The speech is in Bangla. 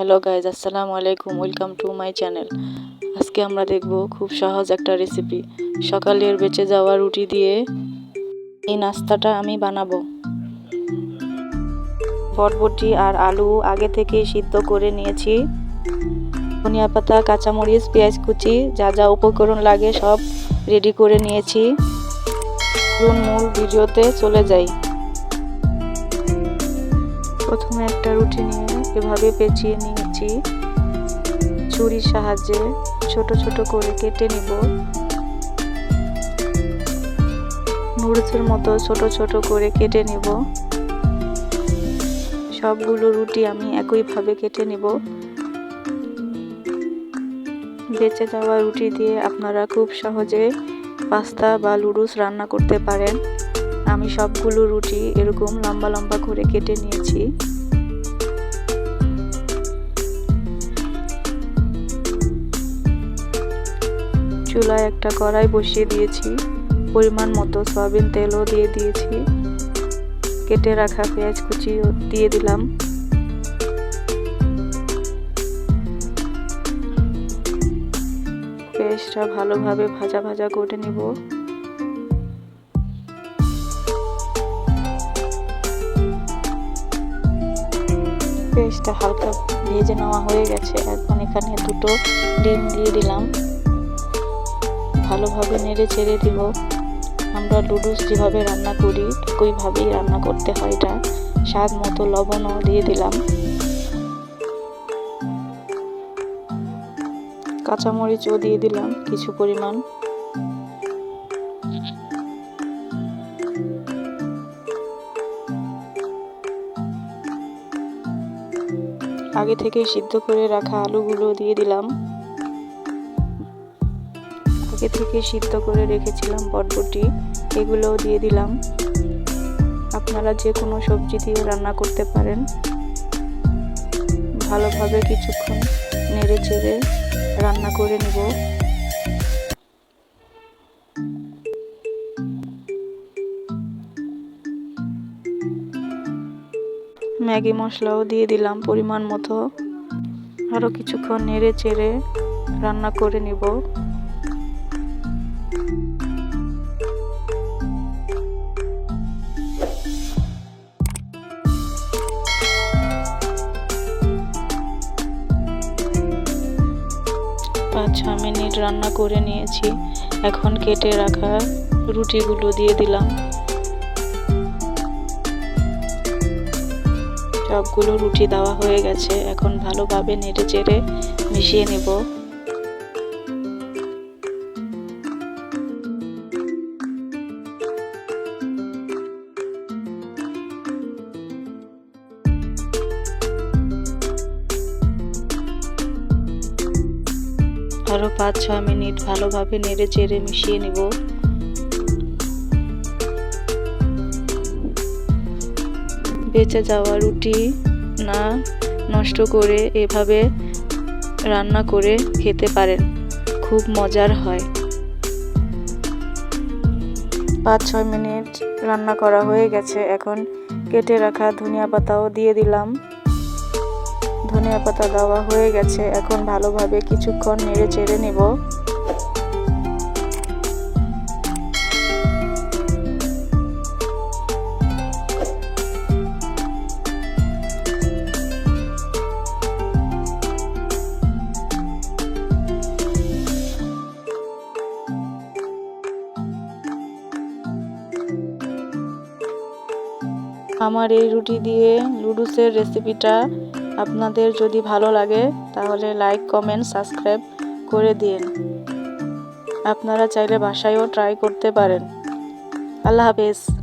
হ্যালো গাইজ, আসসালামু আলাইকুম, ওয়েলকাম টু মাই চ্যানেল। আজকে আমরা দেখব খুব সহজ একটা রেসিপি। সকালের বেঁচে যাওয়া রুটি দিয়ে এই নাস্তাটা আমি বানাবো। বটবটি আর আলু আগে থেকেই সিদ্ধ করে নিয়েছি। ধনিয়া পাতা, কাঁচামরিচ, পেঁয়াজ কুচি, যা যা উপকরণ লাগে সব রেডি করে নিয়েছি। মূল ভিডিওতে চলে যাই। প্রথমে একটা রুটি নিয়ে এভাবে পেঁচিয়ে নিয়েছি। ছুরির সাহায্যে ছোট ছোট করে কেটে নিব। নুডলসের মতো ছোট ছোট করে কেটে নিব। সবগুলো রুটি আমি একইভাবে কেটে নিব। বেঁচে যাওয়া রুটি দিয়ে আপনারা খুব সহজে পাস্তা বা লুডুস রান্না করতে পারেন। আমি সবগুলো রুটি এরকম লম্বা লম্বা করে কেটে নিয়েছি। চুলায় একটা কড়াই বসিয়ে দিয়েছি। পরিমাণ মতো সয়াবিন তেলও দিয়ে দিয়েছি। কেটে রাখা পেঁয়াজ কুচিও দিয়ে দিলাম। পেঁয়াজটা ভালোভাবে ভাজা ভাজা করে নিব। পেঁয়াজটা হালকা ভেজে নেওয়া হয়ে গেছে। এখন এখানে দুটো ডিম দিয়ে দিলাম। ভালোভাবে নেড়ে ছেড়ে দিব। আমরা লুডুস যেভাবে রান্না করি ওইভাবেই রান্না করতে হয় এটা। স্বাদ মতো লবণও দিয়ে দিলাম। কাঁচামরিচও দিয়ে দিলাম কিছু পরিমাণ। আগে থেকে সিদ্ধ করে রাখা আলুগুলো দিয়ে দিলাম। আগে থেকে সিদ্ধ করে রেখেছিলাম বটবটি এগুলোও দিয়ে দিলাম। আপনারা যে কোনো সবজি দিয়ে রান্না করতে পারেন। ভালোভাবে কিছুক্ষণ নেড়ে চেড়ে রান্না করে নেব। ম্যাগি মশলাও দিয়ে দিলাম পরিমাণ মতো। আরও কিছুক্ষণ নেড়ে চেড়ে রান্না করে নিব। ছ মিনিট রান্না করে নিয়েছি। এখন কেটে রাখা রুটিগুলো দিয়ে দিলাম। সবগুলো রুটি দেওয়া হয়ে গেছে। এখন ভালোভাবে নেড়ে চেড়ে মিশিয়ে নেব। আরও পাঁচ ছ মিনিট ভালোভাবে নেড়ে চেড়ে মিশিয়ে নেব। বেঁচে যাওয়া রুটি না নষ্ট করে এভাবে রান্না করে খেতে পারেন, খুব মজার হয়। পাঁচ, ছয় মিনিট রান্না করা হয়ে গেছে, এখন কেটে রাখা ধনিয়া পাতাও দিয়ে দিলাম। ধনিয়া পাতা দেওয়া হয়ে গেছে, এখন ভালোভাবে কিছুক্ষণ নেড়ে চেড়ে নেব। আমার এই রুটি দিয়ে লুডুসের রেসিপিটা আপনাদের যদি ভালো লাগে, তাহলে লাইক কমেন্ট সাবস্ক্রাইব করে দিন। আপনারা চাইলে বাসায়ও ট্রাই করতে পারেন। আল্লাহ হাফেজ।